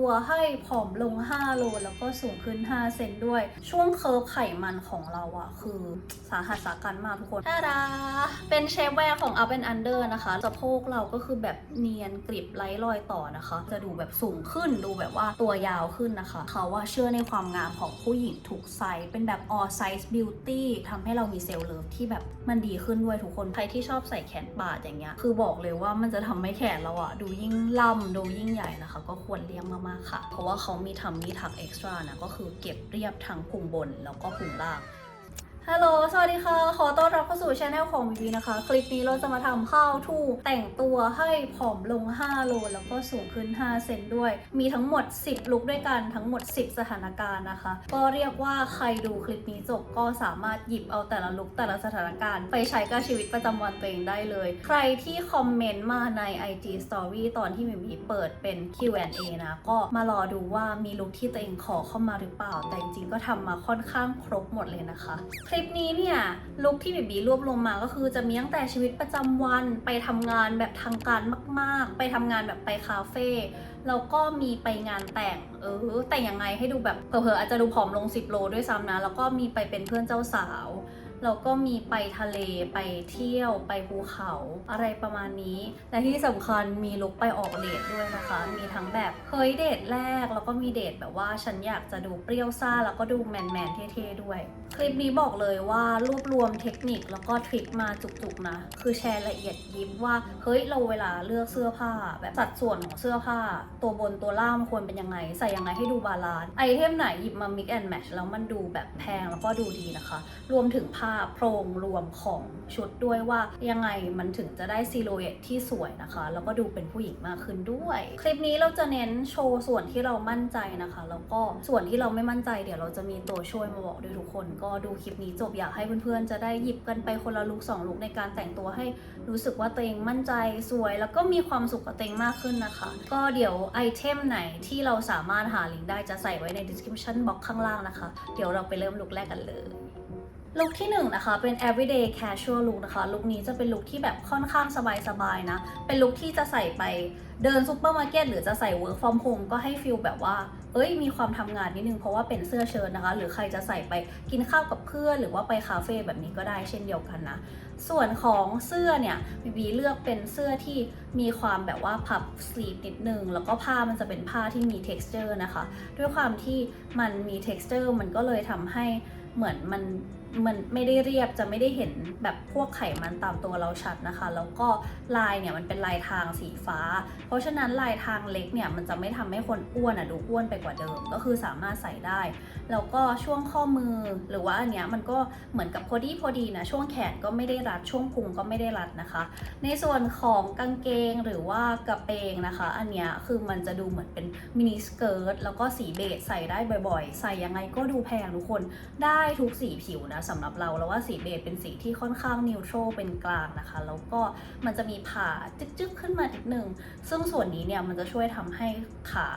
ตัวให้ผอมลง 5 โล แล้วก็สูงขึ้น 5 เซนด้วย ช่วงเคิร์ฟไขมันของเราอะคือสาหัสสากันมากทุกคนตาดาเป็นเชฟแวร์ของ Up and Under นะคะสะโพกเราก็คือแบบเนียนกริบไร้รอยต่อนะคะ จะดูแบบสูงขึ้นดูแบบว่าตัวยาวขึ้นนะคะ เขาว่าเชื่อในความงามของผู้หญิงทุกไซส์เป็นแบบ all size beauty ทำให้เรามีเซลล์เลิฟที่แบบมันดีขึ้นด้วยทุกคนใครที่ชอบใส่แขนปาดอย่างเงี้ยคือบอกเลยว่ามันจะทำให้แขนเราอะดูยิ่งล่ำดูยิ่งใหญ่นะคะ ก็ควรเลี้ยงมากๆค่ะ เพราะว่าเขามีทำมีทักเอ็กซ์ตร้านะก็คือเก็บเรียบทั้งพุงบนแล้วก็พุงล่าง ฮัลโหล สวัสดีค่ะ ขอต้อนรับเข้าสู่ช anel ของบีบีนะคะ คลิปนี้เราจะมาทำ how to แต่งตัวให้ผอมลง 5 โล แล้วก็สูงขึ้น 5 เซนด้วย มีทั้งหมด 10 ลุคด้วยกันทั้งหมด 10 สถานการณ์นะคะ ก็เรียกว่าใครดูคลิปนี้จบก็สามารถหยิบเอาแต่ละลุคแต่ละสถานการณ์ ไปใช้กับชีวิตประจำวันตัวเองได้เลย ใครที่คอมเมนต์มาใน IG Story ตอนที่บีบีเปิดเป็น Q&A นะ ก็มารอดูว่ามีลุคที่ตัวเองขอเข้ามาหรือเปล่า แต่จริงๆก็ทำมาค่อนข้างครบหมดเลยนะคะคลิปปนี้เนี่ยลุคที่บีบีรวบรวมมาก็คือจะมีตั้งแต่ชีวิตประจำวันไปทำงานแบบทางการมาก ๆ ไปทำงานแบบไปคาเฟ่แล้วก็มีไปงานแต่งเออแต่งยังไงให้ดูแบบเผลอๆอาจจะดูผอมลง 10 โลด้วยซ้ำนะ แล้วก็มีไปเป็นเพื่อนเจ้าสาวแล้วก็มีไปทะเลไปเที่ยวไปภูเขาอะไรประมาณนี้ และที่สำคัญมีลุกไปออกเดทด้วยนะคะ มีทั้งแบบเฮ้ยเดทแรก แล้วก็มีเดทแบบว่าฉันอยากจะดูเปรี้ยวซ่า แล้วก็ดูแมนแมนเท่ๆด้วย คลิปนี้บอกเลยว่ารวบรวมเทคนิคแล้วก็ทริคมาจุกๆนะ คือแชร์ละเอียดยิบว่า เฮ้ยเราเวลาเลือกเสื้อผ้า แบบสัดส่วนของเสื้อผ้า ตัวบนตัวล่างมันควรเป็นยังไง ใส่ยังไงให้ดูบาลานซ์ไอเทมไหนหยิบมา mix and match แล้วมันดูแบบแพงแล้วก็ดูดีนะคะ รวมถึงผ้าโพรงรวมของชุดด้วยว่ายังไงมันถึงจะได้ซิลูเอตที่สวยนะคะ แล้วก็ดูเป็นผู้หญิงมากขึ้นด้วย คลิปนี้เราจะเน้นโชว์ส่วนที่เรามั่นใจนะคะ แล้วก็ส่วนที่เราไม่มั่นใจเดี๋ยวเราจะมีตัวช่วยมาบอกด้วยทุกคนก็ดูคลิปนี้จบอยากให้เพื่อนๆ จะได้หยิบกันไปคนละลุกสองลุกในการแต่งตัวให้รู้สึกว่าตัวเองมั่นใจสวย แล้วก็มีความสุขกับตัวเองมากขึ้นนะคะ ก็เดี๋ยวไอเทมไหนที่เราสามารถหาลิงก์ได้จะใส่ไว้ใน description box ข้างล่างนะคะ เดี๋ยวเราไปเริ่มลุกแรกกันเลยลุคที่1นงนะคะเป็น everyday casual look นะคะลุคนี้จะเป็นลุคที่แบบค่อนข้างสบายๆนะ เป็นลุคที่จะใส่ไปเดินซูเปอร์มาร์เก็ตหรือจะใส่ work from home ก็ให้ฟีลแบบว่า เอ้ยมีความทำงานนิดนึงเพราะว่าเป็นเสื้อเชิ้ตนะคะ หรือใครจะใส่ไปกินข้าวกับเพื่อน หรือว่าไปคาเฟ่แบบนี้ก็ได้เช่นเดียวกันนะ ส่วนของเสื้อเนี่ยบีบีเลือกเป็นเสื้อที่มีความแบบว่าพับสลีฟนิดนึง แล้วก็ผ้ามันจะเป็นผ้าที่มี t e x t อร์นะคะ ด้วยความที่มันมี t e x t อร์มันก็เลยทำให้เหมือนมัน มันไม่ได้เรียบจะไม่ได้เห็นแบบพวกไขมันตามตัวเราชัดนะคะ แล้วก็ลายเนี่ยมันเป็นลายทางสีฟ้า เพราะฉะนั้นลายทางเล็กเนี่ยมันจะไม่ทำให้คนอ้วนอะดูอ้วนไปกว่าเดิม ก็คือสามารถใส่ได้ แล้วก็ช่วงข้อมือหรือว่าอันเนี้ยมันก็เหมือนกับพอดีพอดีนะช่วงแขนก็ไม่ได้รัดช่วงพุงก็ไม่ได้รัดนะคะ ในส่วนของกางเกงหรือว่ากระเปงนะคะ อันเนี้ยคือมันจะดูเหมือนเป็นมินิสเกิร์ตแล้วก็สีเบจใส่ได้บ่อยๆ ใส่ยังไงก็ดูแพงทุกคนได้ทุกสีผิวนะสำหรับเราแล้วว่าสีเบจเป็นสีที่ค่อนข้างนิวโตรเป็นกลางนะคะ แล้วก็มันจะมีผ่าจึ๊กๆขึ้นมานิดนึง ซึ่งส่วนนี้เนี่ยมันจะช่วยทำให้ขา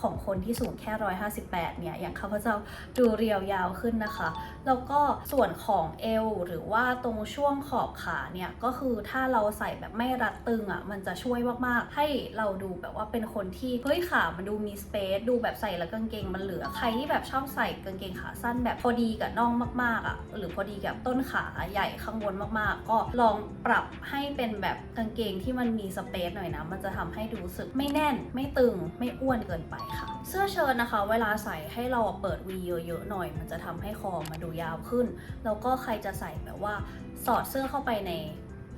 ของคนที่สูงแค่ 158 เนี่ย อย่างข้าพเจ้าดูเรียวยาวขึ้นนะคะ แล้วก็ส่วนของเอวหรือว่าตรงช่วงขอบขาเนี่ยก็คือถ้าเราใส่แบบไม่รัดตึงอะ่ะมันจะช่วยมาก ๆ ให้เราดูแบบว่าเป็นคนที่เฮ้ยขามันดูมีสเปซดูแบบใส่แล้วกางเกงมันเหลือใครที่แบบชอบใส่กางเกงขาสั้นแบบพอดีกับน่องมากๆอะ่ะหรือพอดีกับต้นขาใหญ่ข้างบนมากๆ ก็ลองปรับให้เป็นแบบกางเกงที่มันมีสเปซหน่อยนะมันจะทำให้ดูสึกไม่แน่นไม่ตึงไม่อ้วนเกินไปค่ะ เสื้อเชิ้ตนะคะ เวลาใส่ให้เราเปิดวีเยอะๆหน่อย มันจะทำให้คอมาดูยาวขึ้น แล้วก็ใครจะใส่แบบว่าสอดเสื้อเข้าไปใน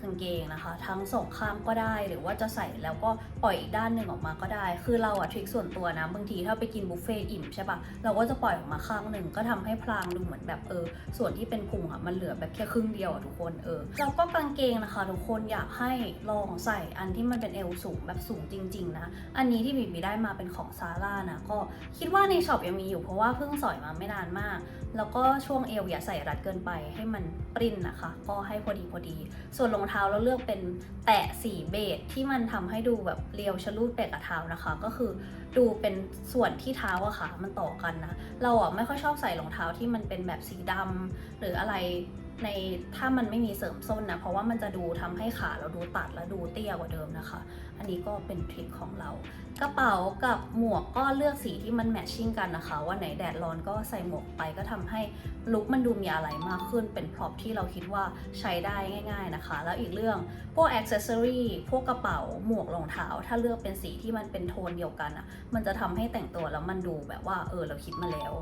กางเกงนะคะ ทั้งสองข้างก็ได้หรือว่าจะใส่แล้วก็ปล่อยอีกด้านหนึ่งออกมาก็ได้ คือเราอะทริคส่วนตัวนะบางทีถ้าไปกินบุฟเฟ่อิ่มใช่ปะเราก็จะปล่อยออกมาข้างหนึ่งก็ทำให้พลางดูเหมือนแบบเออ ส่วนที่เป็นพุงอะมันเหลือแบบแค่ครึ่งเดียวอะทุกคนเออแล้วก็กางเกงนะคะ ทุกคนอยากให้ลองใส่อันที่มันเป็นเอวสูงแบบสูงจริง ๆ นะ อันนี้ที่บีบีได้มาเป็นของซาร่านะก็คิดว่าในช็อปยังมีอยู่เพราะว่าเพิ่งสอยมาไม่นานมาก แล้วก็ช่วงเอวอย่าใส่รัดเกินไปให้มันปริ้นนะคะ ก็ให้พอดีพอดี ส่วนรองเท้าแล้วเลือกเป็นแตะสีเบจที่มันทำให้ดูแบบเรียวชะลูดแปะกับเท้านะคะ ก็คือดูเป็นส่วนที่เท้าอะค่ะ มันต่อกันนะ เราอะไม่ค่อยชอบใส่รองเท้าที่มันเป็นแบบสีดำหรืออะไร ในถ้ามันไม่มีเสริมส้นนะ เพราะว่ามันจะดูทำให้ขาเราดูตัดและดูเตี้ยกว่าเดิมนะคะ อันนี้ก็เป็นทริคของเรา กระเป๋ากับหมวกก็เลือกสีที่มันแมทชิ่งกันนะคะวันไหนแดดร้อนก็ใส่หมวกไปก็ทำให้ลุคมันดูมีอะไรมากขึ้น เป็นพร็อพที่เราคิดว่าใช้ได้ง่าย ๆนะคะ แล้วอีกเรื่องพวกอ c เซสซอรีพวกกระเป๋าหมวกรองเท้า ถ้าเลือกเป็นสีที่มันเป็นโทนเดียวกันอะมันจะทำให้แต่งตัวแล้วมันดูแบบว่าเออเราคิดมาแล้ว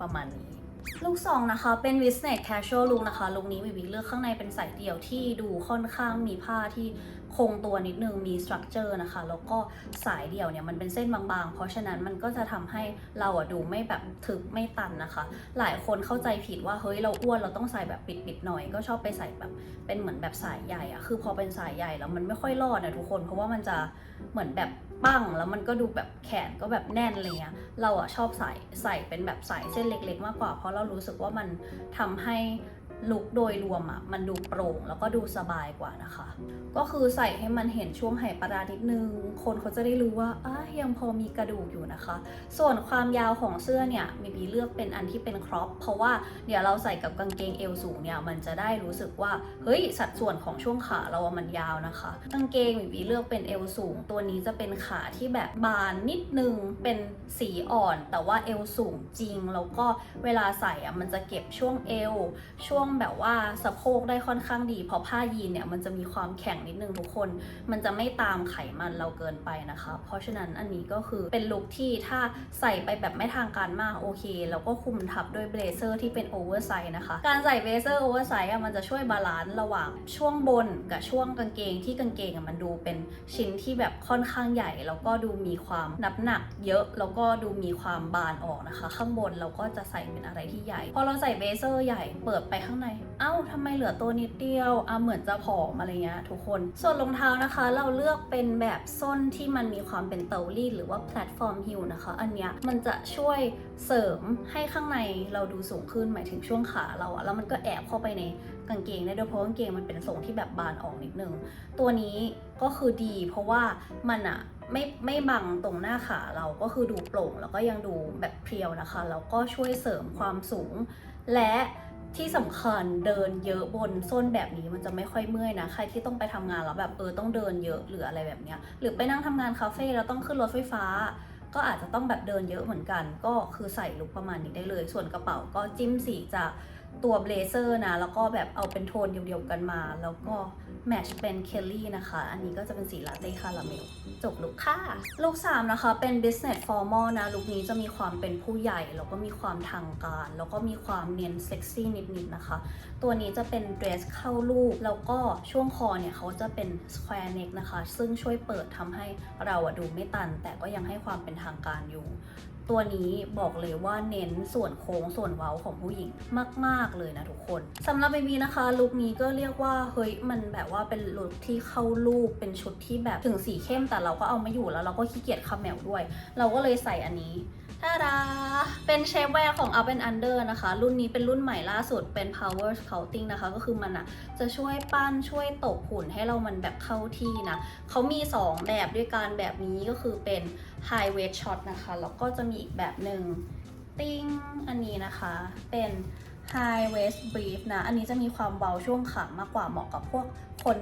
ประมาณนี้ ลุคสองนะคะ เป็น business casual look นะคะ ลุคนี้วิวิเลือกข้างในเป็นสายเดี่ยวที่ดูค่อนข้างมีผ้าที่คงตัวนิดนึง มี structure นะคะ แล้วก็สายเดี่ยวเนี่ยมันเป็นเส้นบางๆ เพราะฉะนั้นมันก็จะทำให้เราอะดูไม่แบบถึกไม่ตันนะคะ หลายคนเข้าใจผิดว่าเฮ้ยเราอ้วนเราต้องใส่แบบปิดๆหน่อย ก็ชอบไปใส่แบบเป็นเหมือนแบบสายใหญ่อะคือพอเป็นสายใหญ่แล้วมันไม่ค่อยรอดนะทุกคน เพราะว่ามันจะเหมือนแบบ ปั้งแล้วมันก็ดูแบบแขนก็แบบแน่นอะไรเงี้ยเราอะชอบใส่ใส่เป็นแบบสายเส้นเล็ก ๆ มากกว่า เพราะเรารู้สึกว่ามันทำให้ ลุคโดยรวมอะมันดูโปร่งแล้วก็ดูสบายกว่านะคะ ก็คือใส่ให้มันเห็นช่วงไหปลาร้านิดนึง คนเขาจะได้รู้ว่าอะยังพอมีกระดูกอยู่นะคะ ส่วนความยาวของเสื้อเนี่ยมีบีเลือกเป็นอันที่เป็นครอปเพราะว่าเดี๋ยวเราใส่กับกางเกงเอวสูงเนี่ยมันจะได้รู้สึกว่าเฮ้ยสัดส่วนของช่วงขาเราอะมันยาวนะคะ กางเกงมีบีเลือกเป็นเอวสูง ตัวนี้จะเป็นขาที่แบบบานนิดนึงเป็นสีอ่อน แต่ว่าเอวสูงจริงแล้วก็เวลาใส่อะมันจะเก็บช่วงเอวช่วงแบบว่าสะโพกได้ค่อนข้างดี เพราะผ้ายีนเนี่ยมันจะมีความแข็งนิดนึงทุกคน มันจะไม่ตามไขมันเราเกินไปนะคะ เพราะฉะนั้นอันนี้ก็คือเป็นลุคที่ถ้าใส่ไปแบบไม่ทางการมากโอเค แล้วก็คุมทับด้วยเบลเซอร์ที่เป็นโอเวอร์ไซส์นะคะ การใส่เบลเซอร์โอเวอร์ไซส์อะมันจะช่วยบาลานซ์ระหว่างช่วงบนกับช่วงกางเกงที่กางเกงมันดูเป็นชิ้นที่แบบค่อนข้างใหญ่ แล้วก็ดูมีความนับหนักเยอะ แล้วก็ดูมีความบานออกนะคะ ข้างบนเราก็จะใส่เป็นอะไรที่ใหญ่ พอเราใส่เบลเซอร์ใหญ่เปิดไปข้างใน เอ้าทำไมเหลือตัวนิดเดียวอะเหมือนจะผอมอะไรเงี้ยทุกคน ส่วนรองเท้านะคะ เราเลือกเป็นแบบส้นที่มันมีความเป็นเตารีดหรือว่าแพลตฟอร์มฮิลนะคะ อันเนี้ยมันจะช่วยเสริมให้ข้างในเราดูสูงขึ้นหมายถึงช่วงขาเราอะแล้วมันก็แอบเข้าไปในกางเกงได้ด้วยเพราะกางเกงมันเป็นทรงที่แบบบานออกนิดนึง ตัวนี้ก็คือดีเพราะว่ามันอะไม่ไม่บังตรงหน้าขาเราก็คือดูโปร่ง แล้วก็ยังดูแบบเพรียวนะคะ แล้วก็ช่วยเสริมความสูงและ ที่สำคัญเดินเยอะบนส้นแบบนี้มันจะไม่ค่อยเมื่อยนะ ใครที่ต้องไปทำงานแล้วแบบเออต้องเดินเยอะหรืออะไรแบบเนี้ย หรือไปนั่งทำงานคาเฟ่แล้วต้องขึ้นรถไฟฟ้า ก็อาจจะต้องแบบเดินเยอะเหมือนกัน ก็คือใส่ลุคประมาณนี้ได้เลย ส่วนกระเป๋าก็จิ้มสีจากตัวเบลเซอร์นะ แล้วก็แบบเอาเป็นโทนเดียวๆกันมา แล้วก็ แมชเป็นเคลลี่นะคะ อันนี้ก็จะเป็นสีลาเต้คาราเมล จบลุคค่ะ ลุค3นะคะ เป็น business formal นะ ลุคนี้จะมีความเป็นผู้ใหญ่ แล้วก็มีความทางการ แล้วก็มีความเนียนเซ็กซี่นิดๆนะคะ ตัวนี้จะเป็นเดรสเข้าลูก แล้วก็ช่วงคอเนี่ยเขาจะเป็น square neck นะคะ ซึ่งช่วยเปิดทำให้เราอะดูไม่ตัน แต่ก็ยังให้ความเป็นทางการอยู่ ตัวนี้บอกเลยว่าเน้นส่วนโค้งส่วนเว้าของผู้หญิงมาก ๆ เลยนะทุกคนสำหรับเบบีนะคะลุคนี้ก็เรียกว่าเฮ้ยมันแบบว่าเป็นลุคที่เข้ารูปเป็นชุดที่แบบถึงสีเข้มแต่เราก็เอาไม่อยู่แล้วเราก็ขี้เกียจคาแมวด้วย เราก็เลยใส่อันนี้ ทาดาเป็นเชฟแวร์ของ Up and Under นะคะ รุ่นนี้เป็นรุ่นใหม่ล่าสุดเป็น Power Sculpting นะคะ ก็คือมันอะจะช่วยปั้นช่วยตกหุ่นให้เรามันแบบเข้าที่นะเขามี 2 แบบด้วยกันแบบนี้ก็คือเป็น High Weight Shot นะคะ แล้วก็จะมีอีกแบบหนึ่งติ้งอันนี้นะคะเป็น High Waist Brief นะ อันนี้จะมีความเบาช่วงขามากกว่าเหมาะกับพวกคน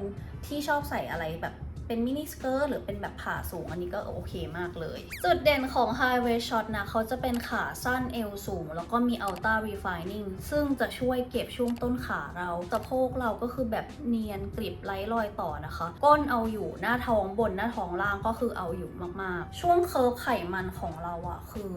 ที่ชอบใส่อะไรแบบ เป็นมินิสเกิร์ตหรือเป็นแบบผ่าสูงอันนี้ก็โอเคมากเลย จุดเด่นของ High Waist Shot นะเขาจะเป็นขาสั้นเอวสูง แล้วก็มี Ultra Refining ซึ่งจะช่วยเก็บช่วงต้นขาเราสะโพกเราก็คือแบบเนียนกริบไร้รอยต่อนะคะ ก้นเอาอยู่หน้าท้องบนหน้าท้องล่างก็คือเอาอยู่มากๆ ช่วงเคิร์ฟไขมันของเราอะคือ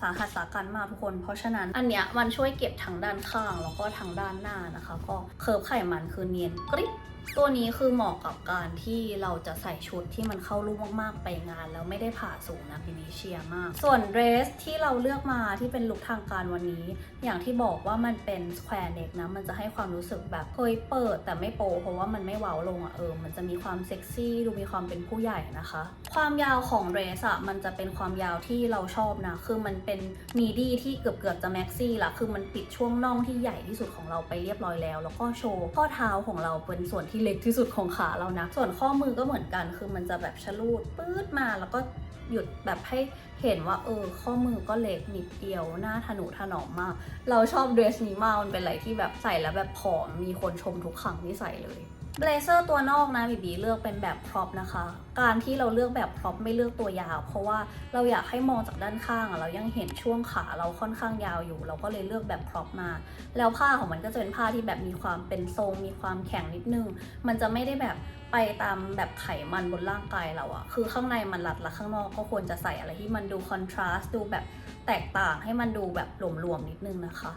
สาหัสสากันมากทุกคน เพราะฉะนั้นอันเนี้ยมันช่วยเก็บทั้งด้านข้างแล้วก็ทั้งด้านหน้านะคะ ก็เคิร์ฟไขมันคือเนียนกริบตัวนี้คือเหมาะกับการที่เราจะใส่ชุดที่มันเข้ารูปมากๆไปงาน แล้วไม่ได้ผ่าสูงนะพี่วิเชียมาก ส่วนเดรสที่เราเลือกมาที่เป็นลุคทางการวันนี้ อย่างที่บอกว่ามันเป็นสแควร์เน็กนะ มันจะให้ความรู้สึกแบบเฮ้ยเปิดแต่ไม่โปเพราะว่ามันไม่เว้าลงอะเออ มันจะมีความเซ็กซี่ดูมีความเป็นผู้ใหญ่นะคะ ความยาวของเดรสอะมันจะเป็นความยาวที่เราชอบนะ คือมันเป็นมีดี้ที่เกือบเกือบๆจะแม็กซี่ละคือมันปิดช่วงน่องที่ใหญ่ที่สุดของเราไปเรียบร้อยแล้ว แล้วก็โชว์ข้อเท้าของเราเป็นส่วนที่เล็กที่สุดของขาเรานะ ส่วนข้อมือก็เหมือนกัน คือมันจะแบบชะลูดปื๊ดมาแล้วก็หยุดแบบให้เห็นว่าเออข้อมือก็เล็กนิดเดียวหน้าทะนุถนอมมาก เราชอบเดรสนี้มากมันเป็นอะไรที่แบบใส่แล้วแบบผอมมีคนชมทุกครั้งที่ใส่เลย เบลเซอร์ตัวนอกนะบีบีเลือกเป็นแบบพร็อพนะคะ การที่เราเลือกแบบพร็อพไม่เลือกตัวยาว เพราะว่าเราอยากให้มองจากด้านข้างเรายังเห็นช่วงขาเราค่อนข้างยาวอยู่ เราก็เลยเลือกแบบพร็อพมา แล้วผ้าของมันก็จะเป็นผ้าที่แบบมีความเป็นทรง มีความแข็งนิดนึง มันจะไม่ได้แบบไปตามแบบไขมันบนร่างกายเราอะคือข้างในมันรัดและข้างนอกก็ควรจะใส่อะไรที่มันดูคอนทราสต์ดูแบบแตกต่างให้มันดูแบบหลวมๆนิดนึงนะคะ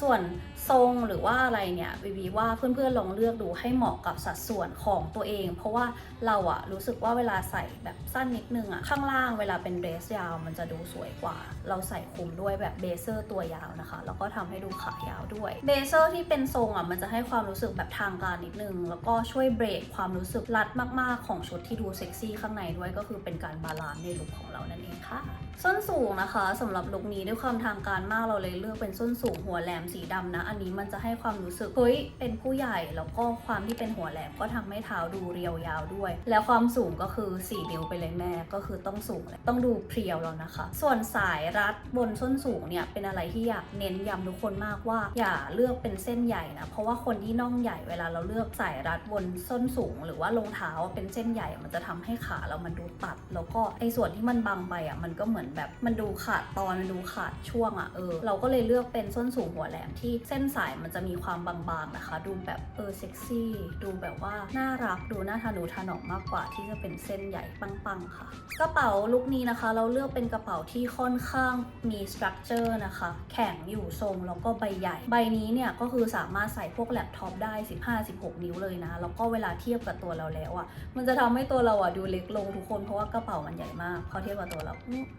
ส่วนทรงหรือว่าอะไรเนี่ยบีบีว่าเพื่อนๆลองเลือกดูให้เหมาะกับสัดส่วนของตัวเอง เพราะว่าเราอะรู้สึกว่าเวลาใส่แบบสั้นนิดนึงอะข้างล่างเวลาเป็นเดรสยาว มันจะดูสวยกว่า เราใส่คลุมด้วยแบบเบเซอร์ตัวยาวนะคะ แล้วก็ทำให้ดูขายาวด้วยเบเซอร์ที่เป็นทรงอะมันจะให้ความรู้สึกแบบทางการนิดนึง แล้วก็ช่วยเบรกความรู้สึกรัดมากๆของชุดที่ดูเซ็กซี่ข้างในด้วยก็คือเป็นการบาลานซ์ในลุคของเรานั่นเองค่ะ ส้นสูงนะคะสำหรับลุคนี้ด้วยความทางการมากเราเลยเลือกเป็นส้นสูงหัวแหลมสีดำนะ อันนี้มันจะให้ความรู้สึกเฮ้ยเป็นผู้ใหญ่แล้วก็ความที่เป็นหัวแหลมก็ทำให้เท้าดูเรียวยาวด้วย แล้วความสูงก็คือ 4 นิ้วไปเลยแม่ก็คือต้องสูงเลยต้องดูเพรียวแล้วนะคะ ส่วนสายรัดบนส้นสูงเนี่ยเป็นอะไรที่อยากเน้นย้ำทุกคนมากว่า อย่าเลือกเป็นเส้นใหญ่นะเพราะว่าคนที่น่องใหญ่เวลาเราเลือกสายรัดบนส้นสูง หรือว่ารองเท้าเป็นเส้นใหญ่มันจะทำให้ขาเรามันดูตัด แล้วก็ไอ้ส่วนที่มันบังไปอะมันก็เหมือนแบบมันดูขาดตอนมันดูขาดช่วงอะเออเราก็เลยเลือกเป็นส้นสูงหัวแหลมที่เส้นสายมันจะมีความบางๆนะคะ ดูแบบเออเซ็กซี่ดูแบบว่าน่ารักดูน่าทะนุถนอมมากกว่าที่จะเป็นเส้นใหญ่ปังๆค่ะ กระเป๋าลุคนี้นะคะ เราเลือกเป็นกระเป๋าที่ค่อนข้างมีสตรัคเจอร์นะคะ แข็งอยู่ทรงแล้วก็ใบใหญ่ ใบนี้เนี่ยก็คือสามารถใส่พวกแล็ปท็อปได้ 15-16 นิ้วเลยนะ แล้วก็เวลาเทียบกับตัวเราแล้วอะ่ะ มันจะทำให้ตัวเราอะดูเล็กลงทุกคนเพราะว่ากระเป๋ามันใหญ่มากพอเทียบกับตัวเรา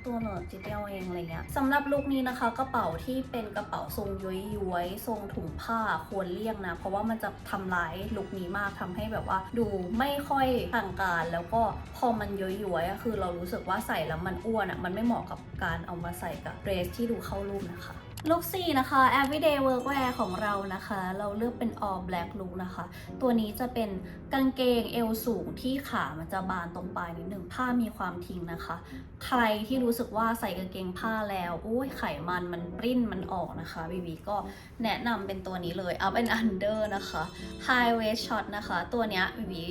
ตัวหนอจิตเดียวเองอะไรเงี้ยสำหรับลุคนี้นะคะ กระเป๋าที่เป็นกระเป๋าทรงย้อยๆทรงถุงผ้าควรเลี่ยงนะ เพราะว่ามันจะทำร้ายลุคนี้มากทำให้แบบว่า ดูไม่ค่อยทางการ แล้วก็พอมันย้อยๆอยคือเรารู้สึกว่าใส่แล้วมันอ้วนอะมันไม่เหมาะกับการเอามาใส่กับเดรสที่ดูเข้ารูปนะคะ ลุค4นะคะ everyday workwear ของเรานะคะ เราเลือกเป็น all black look นะคะ ตัวนี้จะเป็นกางเกงเอวสูงที่ขามันจะบานตรงปลายนิดหนึ่งผ้ามีความทิ้งนะคะ ใครที่รู้สึกว่าใส่กางเกงผ้าแล้วอุ้ยไขมันมันปริ้นมันออกนะคะบีบีก็แนะนำเป็นตัวนี้เลย up and under นะคะ high waist shot นะคะ ตัวนี้บีบี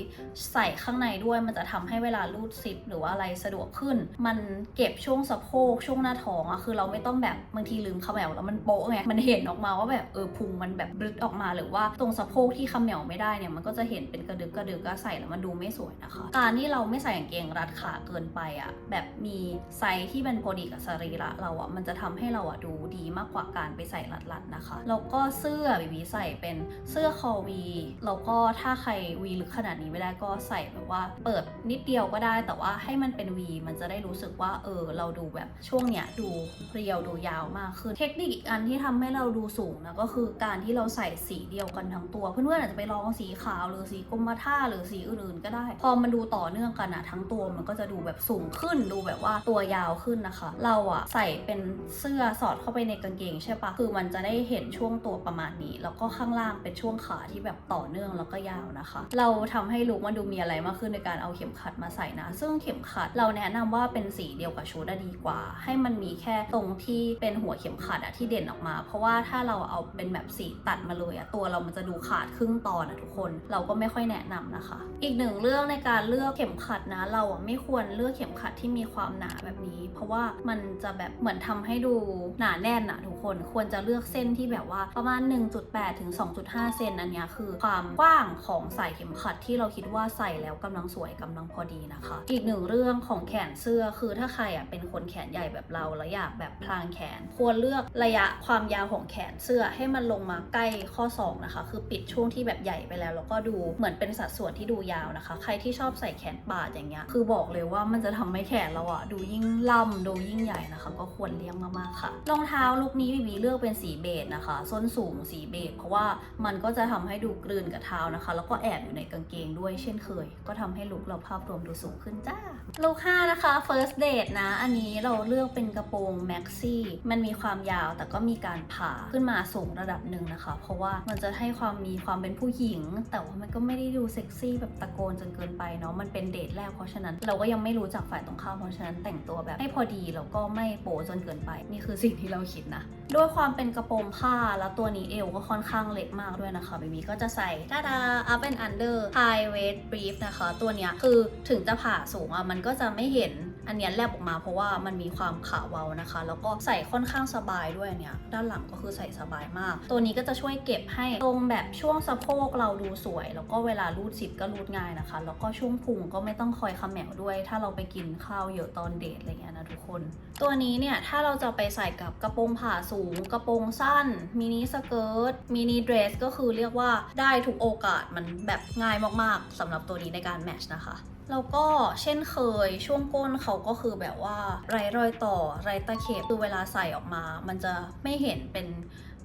ใส่ข้างในด้วยมันจะทำให้เวลารูดซิปหรือว่าอะไรสะดวกขึ้น มันเก็บช่วงสะโพกช่วงหน้าท้องอะคือเราไม่ต้องแบบบางทีลืมเขมวแล้วมันโป๊ะไง มันเห็นออกมาว่าแบบเออพุงมันแบบบรึดออกมาหรือว่าตรงสะโพกที่เขมวไม่ได้เนี่ยมันก็จะเห็นเป็นกระดึกกระดึกก็ใส่แล้วมันดูไม่สวยนะคะ การที่เราไม่ใส่กางเกงรัดขาเกินไปอะแบบมีไซส์ที่มันพอดีกับสรีระเราอะมันจะทำให้เราอะดูดีมากกว่าการไปใส่รัดๆนะคะ แล้วก็เสื้อบีบีใส่เป็นเสื้อคอวีแล้วก็ถ้าใครวีลึกขนาดนี้ไม่ได้ก็ใส่แบบว่าเปิดนิดเดียวก็ได้ แต่ว่าให้มันเป็นวีมันจะได้รู้สึกว่าเออเราดูแบบช่วงเนี้ยดูเรียวดูยาวมากขึ้นเทคนิคอีกอันที่ทำให้เราดูสูงนะก็คือการที่เราใส่สีเดียวกันทั้งตัว เพื่อนๆอาจจะไปลองสีขาวหรือสีกรมท่าหรือสีอื่นๆ ก็ได้ พอมันดูต่อเนื่องกันอะทั้งตัวมันก็จะดูแบบสูงขึ้นดูแบบว่าตัวยาวขึ้นนะคะ เราอะใส่เป็นเสื้อสอดเข้าไปในกางเกงใช่ปะคือมันจะได้เห็นช่วงตัวประมาณนี้ แล้วก็ข้างล่างเป็นช่วงขาที่แบบต่อเนื่องแล้วก็ยาวนะคะ เราทำให้ลุคมันดูมีอะไรมากขึ้นในการเอาเข็มขัดมาใส่นะ ซึ่งเข็มขัดเราแนะนำว่าเป็นสีเดียวกับชุดอะดีกว่า ให้มันมีแค่ตรงที่เป็นหัวเข็มขัดอะที่เด่นออกมา เพราะว่าถ้าเราเอาเป็นแบบสีตัดมาเลยอะตัวเรามันจะดูขาดครึ่งตอนอะทุกคนเราก็ไม่ค่อยแนะนำนะคะ อีกหนึ่งเรื่องในการเลือกเข็มขัดนะ เราอะไม่ควรเลือกเข็มขัดที่มีความหนาแบบนี้ เพราะว่ามันจะแบบเหมือนทำให้ดูหนาแน่นอะทุกคนควรจะเลือกเส้นที่แบบว่าประมาณ 1.8 ถึง 2.5 เซนอันนี้คือความกว้างของสายเข็มขัดที่เราคิดว่าใส่แล้วกำลังสวยกำลังพอดีนะคะ อีกหนึ่งเรื่องของแขนเสื้อคือถ้าใครอะเป็นคนแขนใหญ่แบบเราแล้วอยากแบบพลางแขนควรเลือกระระยะความยาวของแขนเสื้อให้มันลงมาใกล้ข้อศอกนะคะ คือปิดช่วงที่แบบใหญ่ไปแล้ว แล้วก็ดูเหมือนเป็นสัดส่วนที่ดูยาวนะคะ ใครที่ชอบใส่แขนปาดอย่างเงี้ยคือบอกเลยว่ามันจะทำให้แขนเราอะดูยิ่งล่ำดูยิ่งใหญ่นะคะ ก็ควรเลี้ยงมากๆค่ะรองเท้าลุคนี้บีบีเลือกเป็นสีเบจนะคะส้นสูงสีเบจเพราะว่ามันก็จะทำให้ดูกลืนกับเท้านะคะ แล้วก็แอบอยู่ในกางเกงด้วยเช่นเคย ก็ทำให้ลุคเราภาพรวมดูสูงขึ้นจ้าลุค5นะคะ first date นะ อันนี้เราเลือกเป็นกระโปรง maxi มันมีความยาวแต่ก็มีการผ่าขึ้นมาสูงระดับหนึ่งนะคะ เพราะว่ามันจะให้ความมีความเป็นผู้หญิง แต่ว่ามันก็ไม่ได้ดูเซ็กซี่แบบตะโกนจนเกินไปเนาะมันเป็นเดทแรกเพราะฉะนั้นเราก็ยังไม่รู้จักฝ่ายตรงข้ามเพราะฉะนั้นแต่งตัวแบบให้พอดีแล้วก็ไม่โป๊จนเกินไป นี่คือสิ่งที่เราคิดนะด้วยความเป็นกระโปรงผ้าแล้วตัวนี้เอวก็ค่อนข้างเล็กมากด้วยนะคะบีบีก็จะใส่ตาดา up and under high waist brief นะคะ ตัวเนี้ยคือถึงจะผ่าสูงอะมันก็จะไม่เห็น อันนี้แลบออกมาเพราะว่ามันมีความขาวเวานะคะ แล้วก็ใส่ค่อนข้างสบายด้วยเนี้ยด้านหลังก็คือใส่สบายมาก ตัวนี้ก็จะช่วยเก็บให้ตรงแบบช่วงสะโพกเราดูสวย แล้วก็เวลารูดซิปก็รูดง่ายนะคะ แล้วก็ช่วงพุงก็ไม่ต้องคอยคำแหมวด้วย ถ้าเราไปกินข้าวเยอะตอนเดทอะไรเงี้ยนะทุกคน ตัวนี้เนี่ยถ้าเราจะไปใส่กับกระโปรงผ่าสูง กระโปรงสั้นมินิสเกิร์ตมินิเดรสก็คือเรียกว่าได้ทุกโอกาสมันแบบง่ายมากๆสำหรับตัวนี้ในการแมทช์นะคะ แล้วก็เช่นเคยช่วงก้นเขาก็คือแบบว่า ไรรอยต่อไรตะเข็บคือเวลาใส่ออกมา มันจะไม่เห็นเป็น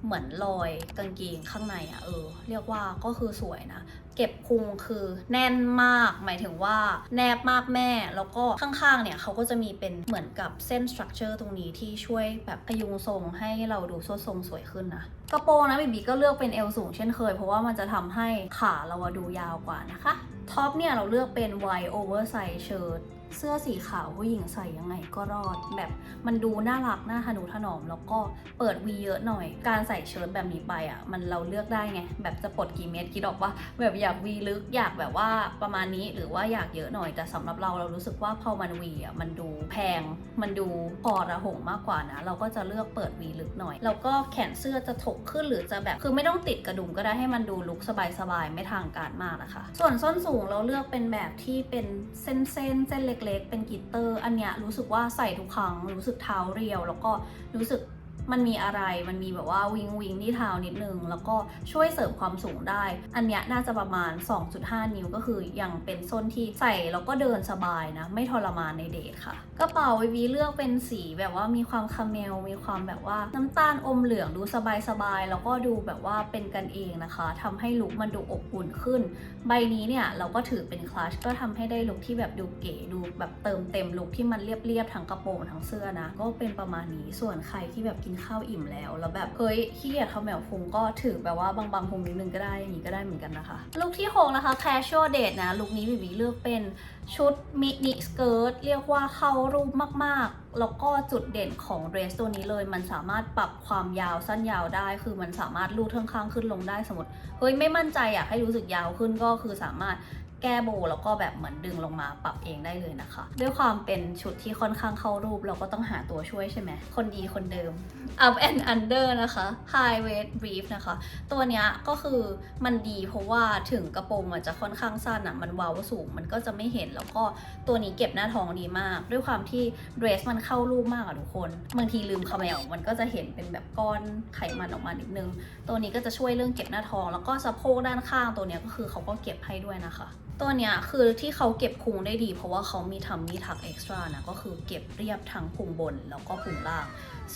เหมือนรอยกางเกงข้างในอะเออ เรียกว่าก็คือสวยนะ เก็บพุงคือแน่นมาก หมายถึงว่าแนบมากแม่ แล้วก็ข้างๆเนี่ยเขาก็จะมีเป็นเหมือนกับเส้นสตรัคเจอร์ตรงนี้ที่ช่วยแบบพยุงทรงให้เราดูโซทรงสวยขึ้นนะกระโปรงนะบีบีก็เลือกเป็นเอวสูงเช่นเคย เพราะว่ามันจะทำให้ขาเราดูยาวกว่านะคะท็อปเนี่ยเราเลือกเป็น wide oversize shirt เสื้อสีขาวผู้หญิงใส่ยังไงก็รอด แบบมันดูน่ารักน่าทะนุถนอม แล้วก็เปิดวีเยอะหน่อย การใส่เชิ้ตแบบนี้ไปอะมันเราเลือกได้ไง แบบจะปลดกี่เม็ดคิดออกว่า แบบอยากวีลึกอยากแบบว่าประมาณนี้หรือว่าอยากเยอะหน่อย แต่สำหรับเราเรารู้สึกว่าพอมันวีอะมันดูแพง มันดูพอระหงมากกว่านะ เราก็จะเลือกเปิดวีลึกหน่อย แล้วก็แขนเสื้อจะถกขึ้นหรือจะแบบคือไม่ต้องติดกระดุมก็ได้ให้มันดูลุกสบายๆไม่ทางการมากนะคะ ส่วนส้นสูงเราเลือกเป็นแบบที่เป็นเส้นๆเส้นเล็กๆ เป็นกิตเตอร์ อันเนี้ยรู้สึกว่าใส่ทุกครั้งรู้สึกเท้าเรียว แล้วก็รู้สึก มันมีอะไร มันมีแบบว่าวิงวิงที่เท้านิดนึง แล้วก็ช่วยเสริมความสูงได้ อันเนี้ยน่าจะประมาณ 2.5 นิ้วก็คือยังเป็นส้นที่ใส่แล้วก็เดินสบายนะ ไม่ทรมานในเดทค่ะ กระเป๋าวิวีเลือกเป็นสีแบบว่ามีความคาเมล มีความแบบว่าน้ำตาลอมเหลืองดูสบายๆแล้วก็ดูแบบว่าเป็นกันเองนะคะทำให้ลุคมันดูอบอุ่นขึ้น ใบนี้เนี่ยเราก็ถือเป็นคลาสก็ทำให้ได้ลุคที่แบบดูเก๋ดูแบบเติมเต็มลุคที่มันเรียบๆทั้งกระโปรงทั้งเสื้อนะ ก็เป็นประมาณนี้ ส่วนใครที่แบบกินข้าวอิ่มแล้ว แล้วแบบเฮ้ยขี้เกียจทำแมวพุงก็ถือแบบว่าบางๆพุงนิดนึงก็ได้อย่างนี้ก็ได้เหมือนกันนะคะ ลุคที่หกนะคะ casual date นะ ลุคนี้บิบีเลือกเป็นชุดมินิสเกิร์ตเรียกว่าเข้ารูปมากๆ แล้วก็จุดเด่นของเดรสตัวนี้เลย มันสามารถปรับความยาวสั้นยาวได้ คือมันสามารถลูดข้างๆขึ้นลงได้สมมติเฮ้ยไม่มั่นใจอยากให้รู้สึกยาวขึ้นก็คือสามารถ แก้โบแล้วก็แบบเหมือนดึงลงมาปรับเองได้เลยนะคะ ด้วยความเป็นชุดที่ค่อนข้างเข้ารูปเราก็ต้องหาตัวช่วยใช่ไหม คนดีคนเดิม up and under นะคะ high waist brief นะคะ ตัวเนี้ยก็คือมันดีเพราะว่าถึงกระโปรงมันจะค่อนข้างสั้นอะ่ะมันว้าสูงมันก็จะไม่เห็นแล้วก็ตัวนี้เก็บหน้าท้องดีมาก ด้วยความที่เดรสมันเข้ารูปมากอะทุกคนบางทีลืมคาแมวมันก็จะเห็นเป็นแบบก้อนไขมันออกมานิดนึง ตัวนี้ก็จะช่วยเรื่องเก็บหน้าท้อง แล้วก็สะโพกด้านข้างตัวเนี้ยก็คือเขาก็เก็บให้ด้วยนะคะตัวเนี้ยคือที่เขาเก็บพุงได้ดี เพราะว่าเขามีทำมีทักเอ็กซ์ตร้านะก็คือเก็บเรียบทั้งพุงบนแล้วก็พุงล่าง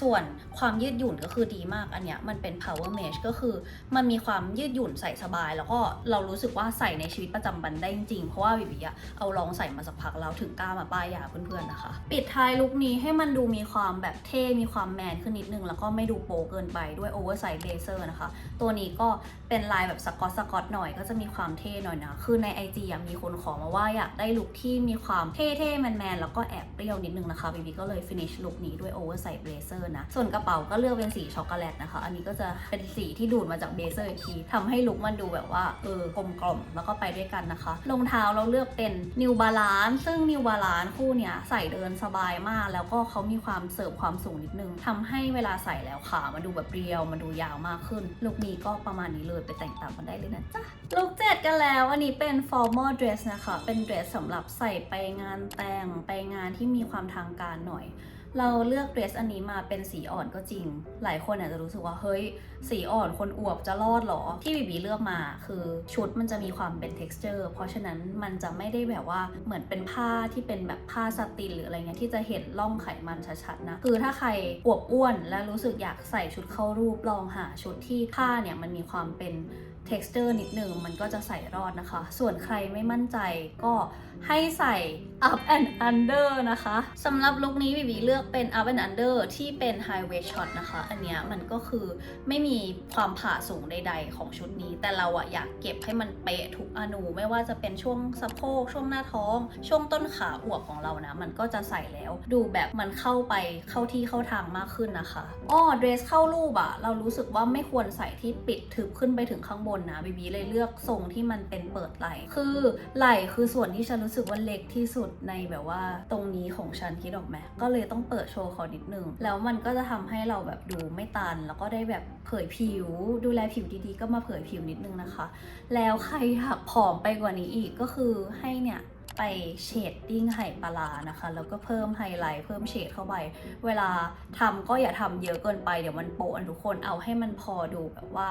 ส่วนความยืดหยุ่นก็คือดีมากอันเนี้ยมันเป็น power mesh ก็คือ มันมีความยืดหยุ่นใส่สบาย แล้วก็เรารู้สึกว่าใส่ในชีวิตประจำวันได้จริงๆเพราะว่าบิบิอะเอาลองใส่มาสักพักแล้วถึงกล้ามาป้ายยาเพื่อนๆนะคะ ปิดท้ายลุคนี้ให้มันดูมีความแบบเท่ มีความแมนขึ้นนิดนึง แล้วก็ไม่ดูโป๊เกินไปด้วย oversize blazer นะคะ ตัวนี้ก็เป็นลายแบบสกอตสกอตหน่อยก็จะมีความเท่หน่อยนะ คือใน IG อะมีคนขอมาว่าอยากได้ลุคที่มีความเท่ๆแมนๆแล้วก็แอบเปรี้ยวนิดนึงนะคะบิบิก็เลย finish ลุคนี้ด้วย oversize blazer นะ ส่วนกระเป๋าก็เลือกเป็นสีช็อกโกแลตนะคะ อันนี้ก็จะเป็นสีที่ดูดมาจากเบเซอร์อีกทีทำให้ลุคมันดูแบบว่าเออกลมกล่อมแล้วก็ไปด้วยกันนะคะ รองเท้าเราเลือกเป็น New Balance ซึ่ง New Balance คู่เนี้ยใส่เดินสบายมาก แล้วก็เขามีความเสริมความสูงนิดนึงทำให้เวลาใส่แล้วขามันดูแบบเรียวมันดูยาวมากขึ้น ลุคนี้ก็ประมาณนี้เลยไปแต่งตามกันได้เลยนะจ๊ะ ลุคเจ็ดกันแล้ว อันนี้เป็น formal dress นะคะ เป็น dress สำหรับใส่ไปงานแต่งไปงานที่มีความทางการหน่อย เราเลือกเดรสอันนี้มาเป็นสีอ่อนก็จริง หลายคนอาจจะรู้สึกว่าเฮ้ย สีอ่อนคนอวบจะรอดเหรอ ที่บีบีเลือกมาคือชุดมันจะมีความเป็น texture เพราะฉะนั้นมันจะไม่ได้แบบว่าเหมือนเป็นผ้าที่เป็นแบบผ้าสตินหรืออะไรเงี้ยที่จะเห็นร่องไขมันชัดๆนะ คือถ้าใครอวบอ้วนและรู้สึกอยากใส่ชุดเข้ารูปลองหาชุดที่ผ้าเนี่ยมันมีความเป็น texture นิดนึงมันก็จะใส่รอดนะคะ ส่วนใครไม่มั่นใจก็ให้ใส่ up and under นะคะสำหรับลุคนี้บีบีเลือกเป็น up and under ที่เป็น high waist shot นะคะ อันเนี้ยมันก็คือไม่มีความผ่าสูงใด ๆ ของชุดนี้ แต่เราอะอยากเก็บให้มันเป๊ะทุกอนู ไม่ว่าจะเป็นช่วงสะโพก ช่วงหน้าท้อง ช่วงต้นขาอวบของเรานะ มันก็จะใส่แล้ว ดูแบบมันเข้าไปเข้าที่เข้าทางมากขึ้นนะคะอ้อเดรสเข้ารูปอะเรารู้สึกว่าไม่ควรใส่ที่ปิดทึบขึ้นไปถึงข้างบนนะบีบีเลยเลือกทรงที่มันเป็นเปิดไหล่คือไหล่คือส่วนที่ฉันรู้สึกว่าเล็กที่สุดในแบบว่าตรงนี้ของฉันคิดออกไหมก็เลยต้องเปิดโชว์เขานิดนึง แล้วมันก็จะทำให้เราแบบดูไม่ตัน แล้วก็ได้แบบเผยผิว ดูแลผิวดีๆ ก็มาเผยผิวนิดนึงนะคะ แล้วใครอยากผอมไปกว่านี้อีกก็คือให้เนี่ย ไปเชดดิ้งไห่ปลาร้านะคะ แล้วก็เพิ่มไฮไลท์เพิ่มเฉดเข้าไป เวลาทำก็อย่าทำเยอะเกินไปเดี๋ยวมันโปะทุกคนเอาให้มันพอดูแบบว่า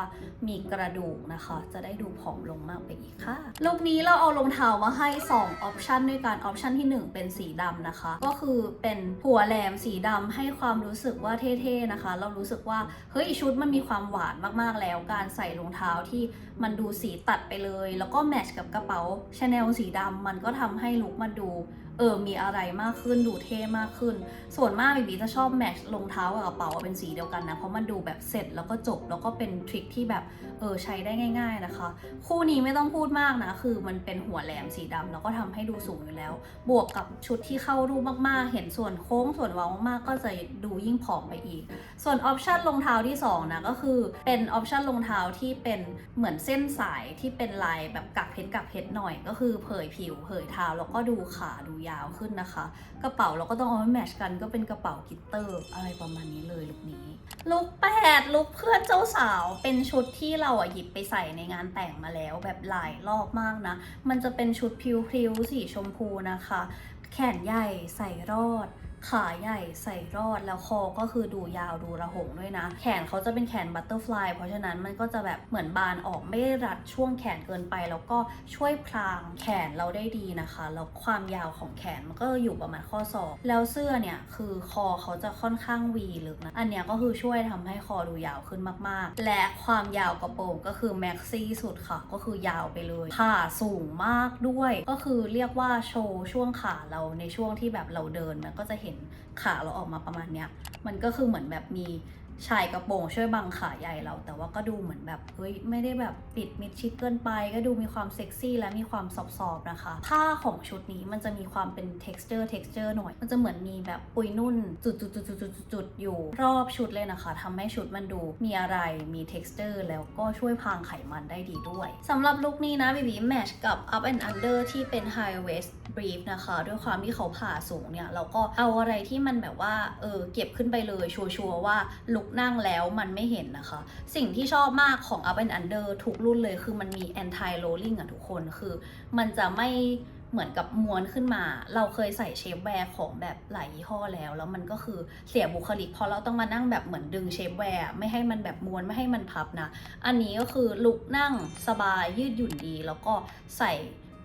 มีกระดูกนะคะ จะได้ดูผอมลงมากไปอีกค่ะลุคนี้เราเอารองเท้ามาให้ 2 ออปชันด้วยกันออปชันที่ 1 เป็นสีดำนะคะ ก็คือเป็นหัวแหลมสีดำให้ความรู้สึกว่าเท่ๆนะคะ เรารู้สึกว่าเฮ้ยชุดมันมีความหวานมากๆแล้ว การใส่รองเท้าที่มันดูสีตัดไปเลย แล้วก็แมทช์กับกระเป๋าชาแนลสีดำมันก็ทำให้ลุกมาดู เออมีอะไรมากขึ้นดูเท่มากขึ้น ส่วนมากบีบีจะชอบแมทช์รองเท้ากับกระเป๋าเป็นสีเดียวกันนะ เพราะมันดูแบบเสร็จแล้วก็จบแล้วก็เป็นทริคที่แบบเออใช้ได้ง่าย ๆนะคะ คู่นี้ไม่ต้องพูดมากนะ คือมันเป็นหัวแหลมสีดำแล้วก็ทำให้ดูสูงอยู่แล้ว บวกกับชุดที่เข้ารูปมากๆ เห็นส่วนโค้งส่วนเว้ามากๆก็จะดูยิ่งผอมไปอีก ส่วนออปชันรองเท้าที่2นะก็คือเป็นออปชันรองเท้าที่เป็นเหมือนเส้นสายที่เป็นลายแบบกักเพชรกักเพชรหน่อย ก็คือเผยผิวเผยเท้าแล้วก็ดูขาดูยาวขึ้นนะคะ กระเป๋าเราก็ต้องเอาไว้แมชกันก็เป็นกระเป๋ากิตเตอร์อะไรประมาณนี้เลยลุคนี้ ลุค8ลุคเพื่อนเจ้าสาวเป็นชุดที่เราอะหยิบไปใส่ในงานแต่งมาแล้วแบบหลายรอบมากนะ มันจะเป็นชุดพริ้วๆสีชมพูนะคะ แขนใหญ่ใส่รอด ขาใหญ่ใส่รอดแล้วคอก็คือดูยาวดูระหงด้วยนะ แขนเขาจะเป็นแขนบัตเตอร์ฟลายเพราะฉะนั้นมันก็จะแบบเหมือนบานออกไม่รัดช่วงแขนเกินไป แล้วก็ช่วยพรางแขนเราได้ดีนะคะ แล้วความยาวของแขนมันก็อยู่ประมาณข้อศอกแล้วเสื้อเนี่ยคือคอเขาจะค่อนข้างวีลึกนะอันเนี้ยก็คือช่วยทำให้คอดูยาวขึ้นมากๆ และความยาวกระโปรงก็คือแม็กซี่สุดค่ะ ก็คือยาวไปเลยผ่าสูงมากด้วย ก็คือเรียกว่าโชว์ช่วงขาเราในช่วงที่แบบเราเดินมันก็จะเห็นขาเราออกมาประมาณเนี้ย มันก็คือเหมือนแบบมี ชายกระโปรงช่วยบังขาใหญ่เรา แต่ว่าก็ดูเหมือนแบบเฮ้ยไม่ได้แบบปิดมิดชิดเกินไป ก็ดูมีความเซ็กซี่และมีความซอฟๆนะคะ ผ้าของชุดนี้มันจะมีความเป็น texture texture หน่อย มันจะเหมือนมีแบบปุยนุ่น จุดๆๆๆๆอยู่ รอบชุดเลยนะคะทำให้ชุดมันดูมีอะไรมี texture แล้วก็ช่วยพรางไขมันได้ดีด้วยสำหรับลุคนี้นะบีบีแมทชกับ up and under ที่เป็น high waist brief นะคะ ด้วยความที่เขาผ่าสูงเนี่ยเราก็เอาอะไรที่มันแบบว่าเออเก็บขึ้นไปเลยชัวร์ๆว่าลุกนั่งแล้วมันไม่เห็นนะคะ สิ่งที่ชอบมากของ up and under ทุกรุ่นเลยคือมันมี anti rolling อะทุกคนคือ มันจะไม่เหมือนกับม้วนขึ้นมา เราเคยใส่เชฟแวร์ของแบบหลายยี่ห้อแล้ว แล้วมันก็คือเสียบุคลิกเพราะเราต้องมานั่งแบบเหมือนดึงเชฟแวร์ไม่ให้มันแบบม้วนไม่ให้มันพับนะ อันนี้ก็คือลุกนั่งสบายยืดหยุ่นดี แล้วก็ใส่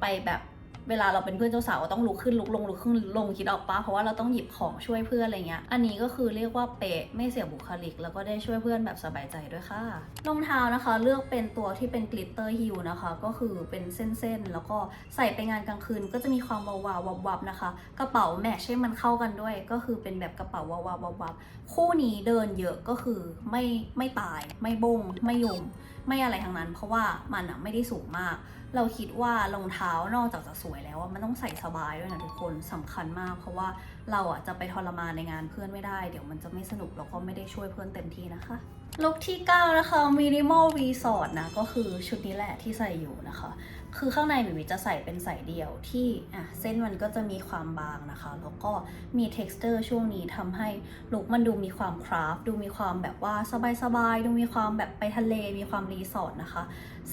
ไปแบบ เวลาเราเป็นเพื่อนเจ้าสาวก็ต้องลุกขึ้นลุกลงลุกขึ้นลงคิดออกปะเพราะว่าเราต้องหยิบของช่วยเพื่อนอะไรเงี้ย อันนี้ก็คือเรียกว่าเป๊ะไม่เสียบุคลิก แล้วก็ได้ช่วยเพื่อนแบบสบายใจด้วยค่ะ รองเท้านะคะ เลือกเป็นตัวที่เป็นกลิตเตอร์ฮิลนะคะ ก็คือเป็นเส้นๆ แล้วก็ใส่ไปงานกลางคืนก็จะมีความวาวๆวับๆนะคะ กระเป๋าแมทช์ให้มันเข้ากันด้วย ก็คือเป็นแบบกระเป๋าวาวๆวับๆคู่นี้เดินเยอะก็คือไม่ไม่ตาย ไม่บงไม่ยม ไม่อะไรทั้งนั้น เพราะว่ามันอะไม่ได้สูงมาก เราคิดว่ารองเท้านอกจากจะสวยแล้วมันต้องใส่สบายด้วยนะทุกคนสำคัญมาก เพราะว่าเราอะจะไปทรมานในงานเพื่อนไม่ได้ เดี๋ยวมันจะไม่สนุกแล้วก็ไม่ได้ช่วยเพื่อนเต็มที่นะคะ ลุคที่ 9 นะคะ minimal resort นะ ก็คือชุดนี้แหละที่ใส่อยู่นะคะ คือข้างในหมิวจะใส่เป็นใส่เดี่ยวที่อะเส้นมันก็จะมีความบางนะคะ แล้วก็มี texture ช่วงนี้ทำให้ลุคมันดูมีความคราฟดูมีความแบบว่าสบายๆ ดูมีความแบบไปทะเล มีความรีสอร์ทนะคะ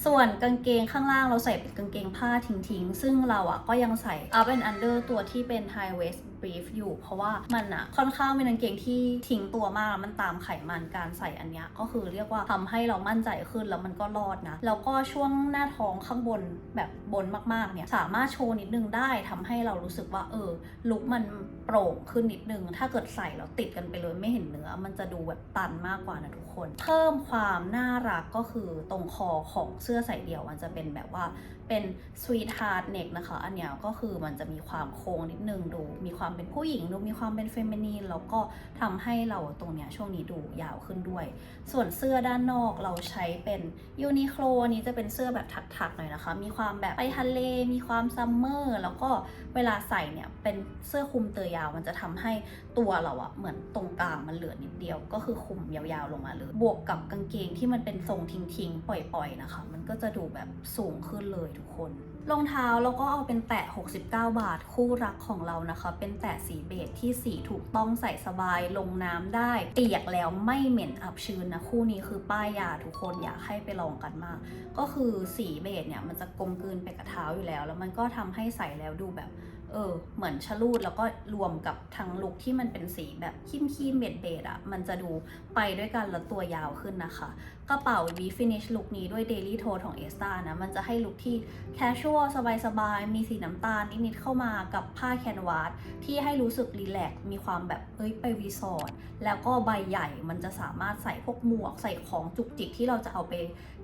ส่วนกางเกงข้างล่างเราใส่เป็นกางเกงผ้าทิ้งๆ ซึ่งเราอะก็ยังใส่ up and under ตัวที่เป็น high waist brief อยู่ เพราะว่ามันอะค่อนข้างเป็นกางเกงที่ทิ้งตัวมากมันตามไขมันการใส่อันเนี้ยก็คือเรียกว่าทำให้เรามั่นใจขึ้นแล้วมันก็รอดนะ แล้วก็ช่วงหน้าท้องข้างบนแบบบนมากๆเนี่ยสามารถโชว์นิดนึงได้ทำให้เรารู้สึกว่าเออลุคมันโปร่งขึ้นนิดนึง ถ้าเกิดใส่แล้วติดกันไปเลยไม่เห็นเนื้อ มันจะดูแบบตันมากกว่านะทุกคน เพิ่มความน่ารักก็คือตรงคอของเสื้อใส่เดี่ยวมันจะเป็นแบบว่าเป็น sweet heart neck นะคะ อันเนี้ยก็คือมันจะมีความโค้งนิดนึงดู มีความเป็นผู้หญิงดูมีความเป็นเฟมินีนแล้วก็ทำให้เราตรงเนี้ยช่วงนี้ดูยาวขึ้นด้วย ส่วนเสื้อด้านนอกเราใช้เป็นยูนิโคลอันนี้จะเป็นเสื้อแบบถักๆหน่อยนะคะ มีความแบบไปทะเล มีความซัมเมอร์แล้วก็เวลาใส่เนี่ยเป็นเสื้อคลุมเตยยาวมันจะทำให้ตัวเราอะเหมือนตรงกลางมันเหลือนิดเดียว ก็คือคลุมยาวๆลงมาเลยบวกกับกางเกงที่มันเป็นทรงทิ้งๆ ปล่อยๆนะคะ มันก็จะดูแบบสูงขึ้นเลยทุกคนรองเท้าเราก็เอาเป็นแตะ 69 บาท คู่รักของเรานะคะ เป็นแตะสีเบจที่สีถูกต้องใส่สบายลงน้ำได้ เปียกแล้วไม่เหม็นอับชื้นนะ คู่นี้คือป้ายยาทุกคนอยากให้ไปลองกันมาก ก็คือสีเบจเนี่ยมันจะกลมกลืนไปกับเท้าอยู่แล้ว แล้วมันก็ทำให้ใส่แล้วดูแบบ เออ เหมือนชะลูดแล้วก็รวมกับทั้งลุคที่มันเป็นสีแบบคิมคิมเบดเบดอะมันจะดูไปด้วยกันแล้วตัวยาวขึ้นนะคะ กระเป๋า V Finish ลุคนี้ด้วย Daily Tone ของ e s t a นะ มันจะให้ลุคที่ casual สบายๆ มีสีน้ำตาลนิดๆเข้ามากับผ้าแคนวาสที่ให้รู้สึกรีแลกมีความแบบเอ้ยไปรีสอร์ทแล้วก็ใบใหญ่มันจะสามารถใส่พวกหมวกใส่ของจุกจิกที่เราจะเอาไป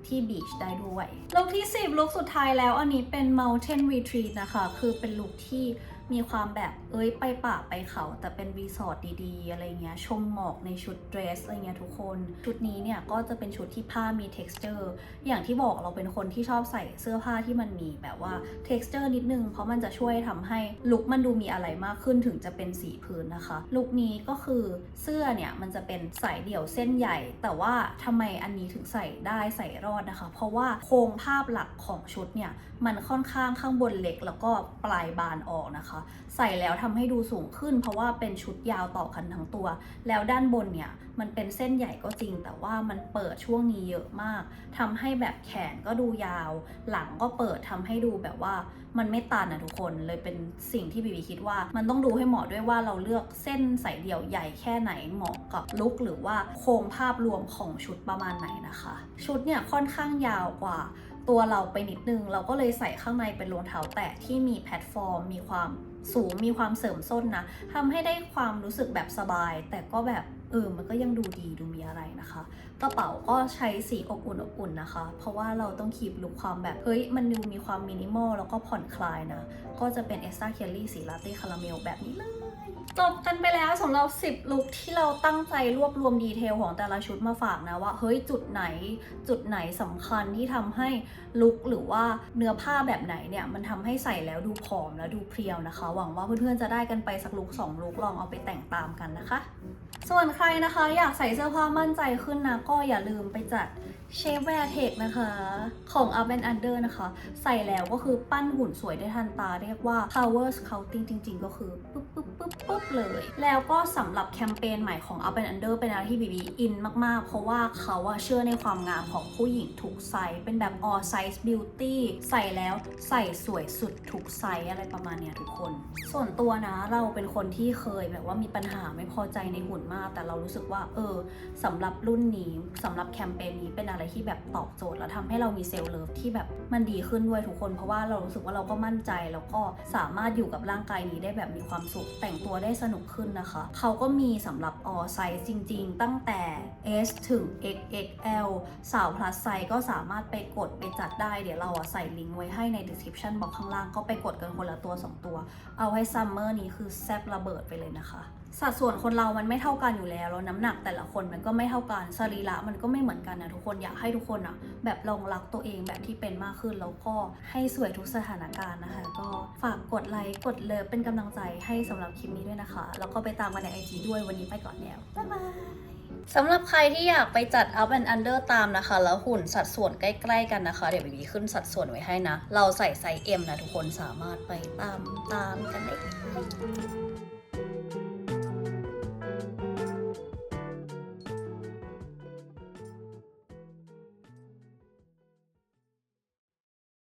ที่บีชได้ด้วยลุคที่ 10 ลุคสุดท้ายแล้วอันนี้เป็น Mountain Retreat นะคะ คือเป็นลุคที่ มีความแบบเอ้ยไปป่าไปเขาแต่เป็นรีสอร์ทดีๆ อะไรเงี้ยชมหมอกในชุดเดรสอะไรเงี้ยทุกคน ชุดนี้เนี่ยก็จะเป็นชุดที่ผ้ามี texture อย่างที่บอกเราเป็นคนที่ชอบใส่เสื้อผ้าที่มันมีแบบว่า texture นิดนึง เพราะมันจะช่วยทำให้ลุคมันดูมีอะไรมากขึ้นถึงจะเป็นสีพื้นนะคะ ลุคนี้ก็คือเสื้อเนี่ยมันจะเป็นสายเดี่ยวเส้นใหญ่ แต่ว่าทำไมอันนี้ถึงใส่ได้ใส่รอดนะคะ เพราะว่าโครงภาพหลักของชุดเนี่ยมันค่อนข้างข้างบนเล็กแล้วก็ปลายบานออกนะคะใส่แล้วทำให้ดูสูงขึ้น เพราะว่าเป็นชุดยาวต่อกันทั้งตัว แล้วด้านบนเนี่ยมันเป็นเส้นใหญ่ก็จริง แต่ว่ามันเปิดช่วงนี้เยอะมากทำให้แบบแขนก็ดูยาว หลังก็เปิดทำให้ดูแบบว่ามันไม่ตันนะทุกคนเลยเป็นสิ่งที่บีบีคิดว่า มันต้องดูให้เหมาะด้วยว่าเราเลือกเส้นสายเดี่ยวใหญ่แค่ไหนเหมาะกับลุคหรือว่าโครงภาพรวมของชุดประมาณไหนนะคะ ชุดเนี่ยค่อนข้างยาวกว่า ตัวเราไปนิดนึง เราก็เลยใส่ข้างในเป็นรองเท้าแตะที่มีแพลตฟอร์ม มีความสูงมีความเสริมส้นนะทำให้ได้ความรู้สึกแบบสบาย แต่ก็แบบเออมันก็ยังดูดีดูมีอะไรนะคะกระเป๋าก็ใช้สีอบอุ่นอบอุ่นนะคะ เพราะว่าเราต้องคีบลุคความแบบ เฮ้ย มันดูมีความมินิมอลแล้วก็ผ่อนคลายนะ ก็จะเป็นเอสตาเคลลี่สีลาเต้คาราเมลแบบนี้เลยจบกันไปแล้วสำหรับ 10 ลุคที่เราตั้งใจรวบรวมดีเทลของแต่ละชุดมาฝากนะว่า เฮ้ยจุดไหนจุดไหนสำคัญที่ทำให้ลุคหรือว่าเนื้อผ้าแบบไหนเนี่ยมันทำให้ใส่แล้วดูผอมและดูเพรียวนะคะ หวังว่าเพื่อนๆจะได้กันไปสักลุค2ลุคลองเอาไปแต่งตามกันนะคะ ส่วนใครนะคะอยากใส่เสื้อผ้ามั่นใจขึ้นนะก็อย่าลืมไปจัด เชฟแวร์เทคนะคะ ของ Up and Under นะคะ ใส่แล้วก็คือปั้นหุ่นสวยได้ทันตา เรียกว่า power scouting จริง ๆ ก็คือปุ๊บปุ๊บปุ๊บปุ๊บเลย แล้วก็สำหรับแคมเปญใหม่ของ Up and Under เป็นอะไรที่บีบีอินมาก ๆ เพราะว่าเขาอะเชื่อในความงามของผู้หญิงทุกไซส์เป็นแบบ all size beauty ใส่แล้วใส่สวยสุดทุกไซส์อะไรประมาณเนี้ยทุกคน ส่วนตัวนะเราเป็นคนที่เคยแบบว่ามีปัญหาไม่พอใจในหุ่นมาก แต่เรารู้สึกว่าเออสำหรับรุ่นนี้สำหรับแคมเปญนี้เป็นอะไรที่แบบตอบโจทย์แล้วทำให้เรามีเซลล์เลิฟที่แบบมันดีขึ้นด้วยทุกคน เพราะว่าเรารู้สึกว่าเราก็มั่นใจแล้วก็สามารถอยู่กับร่างกายนี้ได้แบบมีความสุข แต่งตัวได้สนุกขึ้นนะคะ เขาก็มีสำหรับ all size จริง ๆ ตั้งแต่ S ถึง XXL สาว plus size ก็สามารถไปกดไปจัดได้ เดี๋ยวเราอะใส่ลิงก์ไว้ให้ใน description box ข้างล่างก็ไปกดกันคนละตัว 2 ตัว เอาให้ซัมเมอร์นี้คือแซบระเบิดไปเลยนะคะ สัดส่วนคนเรามันไม่เท่ากันอยู่แล้วแล้วน้ำหนักแต่ละคนมันก็ไม่เท่ากันสรีระมันก็ไม่เหมือนกันนะทุกคนอยากให้ทุกคนอะแบบลองรักตัวเองแบบที่เป็นมากขึ้นแล้วก็ให้สวยทุกสถานการณ์นะคะ ก็ฝากกดไลค์กดเลิฟเป็นกำลังใจให้สำหรับคลิปนี้ด้วยนะคะ แล้วก็ไปตามกันในไอจีด้วยวันนี้ไปก่อนแล้วบ๊ายบายสำหรับใครที่อยากไปจัด up and under ตามนะคะ แล้วหุ่นสัดส่วนใกล้ๆกันนะคะ เดี๋ยวบีบีขึ้นสัดส่วนไว้ให้นะ เราใส่ไซส์ M นะทุกคนสามารถไปตามตามกันได้